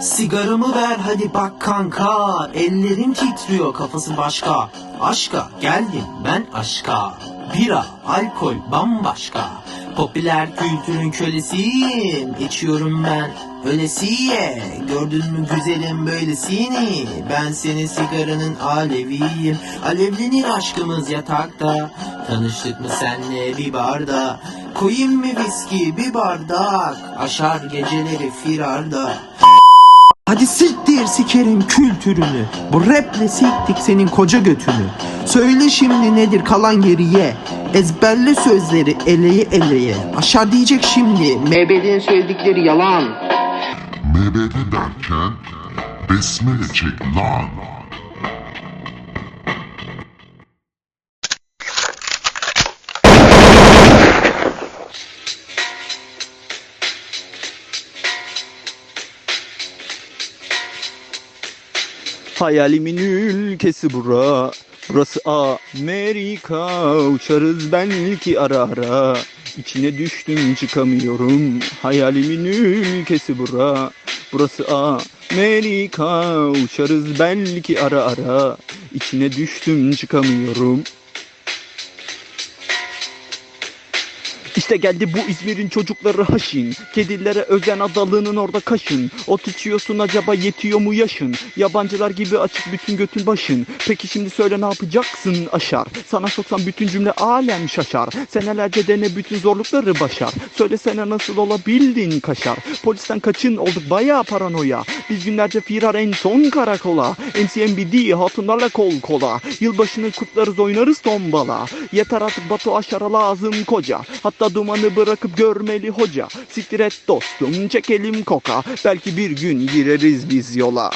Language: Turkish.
Sigaramı ver hadi bak kanka. Ellerim titriyor kafası başka. Aşka geldim ben aşka. Bira, alkol bambaşka. Popüler kültürün kölesiyim İçiyorum ben ölesiye Gördün mü güzelim böylesini? Ben senin sigaranın aleviyim. Alevlenir aşkımız yatakta. Tanıştık mı senle bir barda? Koyayım mı viski bir bardak? Aşar geceleri firarda Hadi siktir sikerim kültürünü. Bu raple siktik senin koca götünü. Söyle şimdi nedir kalan geriye Ezberle sözleri eleye eleye. Aşar diyecek şimdi. MBD'nin söyledikleri yalan. MBD derken besmele çek lan. Hayalimin ülkesi bura. Burası Amerika. Uçarız belki ara ara. İçine düştüm çıkamıyorum. Hayalimin ülkesi bura. Burası Amerika. Uçarız belki ara ara. İçine düştüm çıkamıyorum İşte geldi bu İzmir'in çocukları haşin. Kedilere özen adalının orada kaşın. Ot içiyorsun acaba yetiyor mu yaşın? Yabancılar gibi açık bütün götün başın. Peki şimdi söyle ne yapacaksın aşar? Sana soksam bütün cümle alem şaşar. Senelerce dene bütün zorlukları başar. Söylesene nasıl olabildin kaşar? Polisten kaçın olduk bayağı paranoya Biz günlerce firar en son karakola. MCMBD hatunlarla kol kola. Yılbaşını kutlarız oynarız tombala. Yeter artık Batu aşara lazım koca. Hatta dumanı bırakıp görmeli hoca. Siktir et dostum çekelim koka. Belki bir gün gireriz biz yola